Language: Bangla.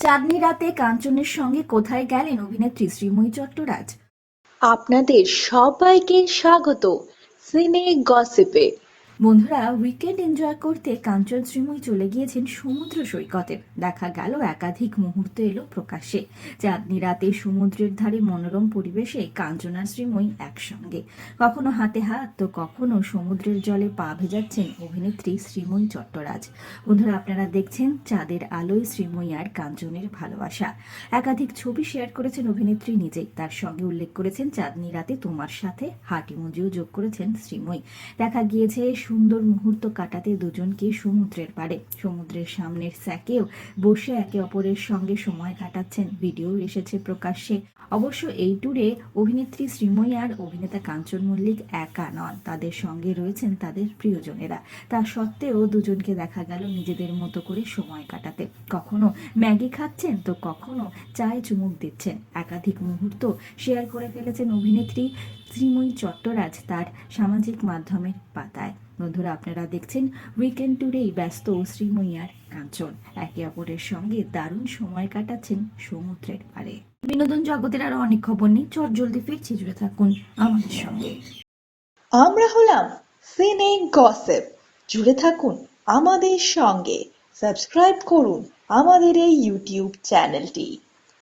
চাঁদনি রাতে কাঞ্চনের সঙ্গে কোথায় গেলেন অভিনেত্রী শ্রীময়ী চট্টরাজ? আপনাদের সবাইকে স্বাগত। সিনে গসিপে। বন্ধুরা উইকেন্ড এনজয় করতে কাঞ্চন শ্রীময়ী চলে গিয়েছেন সমুদ্র সৈকতে। দেখা গেল, একাধিক মুহূর্ত এলো প্রকাশ্যে। চাঁদনি রাতে সমুদ্রের ধারে মনোরম পরিবেশে কাঞ্চন শ্রীময়ী একসঙ্গে। কখনো হাতে হাত, তো কখনো সমুদ্রের জলে পা ভেজাচ্ছেন অভিনেত্রী শ্রীময়ী চট্টরাজ। বন্ধুরা, আপনারা দেখছেন চাঁদের আলোয় শ্রীময়ী আর কাঞ্চনের ভালোবাসা। একাধিক ছবি শেয়ার করেছেন অভিনেত্রী নিজেই। তার সঙ্গে উল্লেখ করেছেন, চাঁদনি রাতে তোমার সাথে হাটিমুজিও যোগ করেছেন শ্রীময়ী। দেখা গিয়েছে সুন্দর মুহূর্ত কাটাতে দুজনকে সমুদ্রের পাড়ে, সমুদ্রের সামনের স্যাকেও বসে একে অপরের সঙ্গে সময় কাটাচ্ছেন। ভিডিও এসেছে প্রকাশ্যে। অবশ্য এই ট্যুরে অভিনেত্রী শ্রীময়ী আর অভিনেতা কাঞ্চন মল্লিক একা নন। তাদের সঙ্গে রয়েছেন তাদের প্রিয়জনেরা। তা সত্ত্বেও দুজনকে দেখা গেল নিজেদের মতো করে সময় কাটাতে। কখনো ম্যাগি খাচ্ছেন তো কখনো চায়ে চুমুক দিচ্ছেন। একাধিক মুহূর্ত শেয়ার করে ফেলেছেন অভিনেত্রী শ্রীময়ী চট্টরাজ তার সামাজিক মাধ্যমের পাতায়। বন্ধুরা, আপনারা দেখছেন উইকেন্ড ট্যুরেই ব্যস্ত শ্রীময়ী আর কাঞ্চন। একে অপরের সঙ্গে দারুণ সময় কাটাচ্ছেন সমুদ্রের পাড়ে। বিনোদন জগতের আরও অনেক খবর নেই চট জলদি ফিরছি, জুড়ে থাকুন আমাদের সঙ্গে। আমরা হলাম সিনে গসেপ জুড়ে থাকুন আমাদের সঙ্গে। সাবস্ক্রাইব করুন আমাদের এই ইউটিউব চ্যানেলটি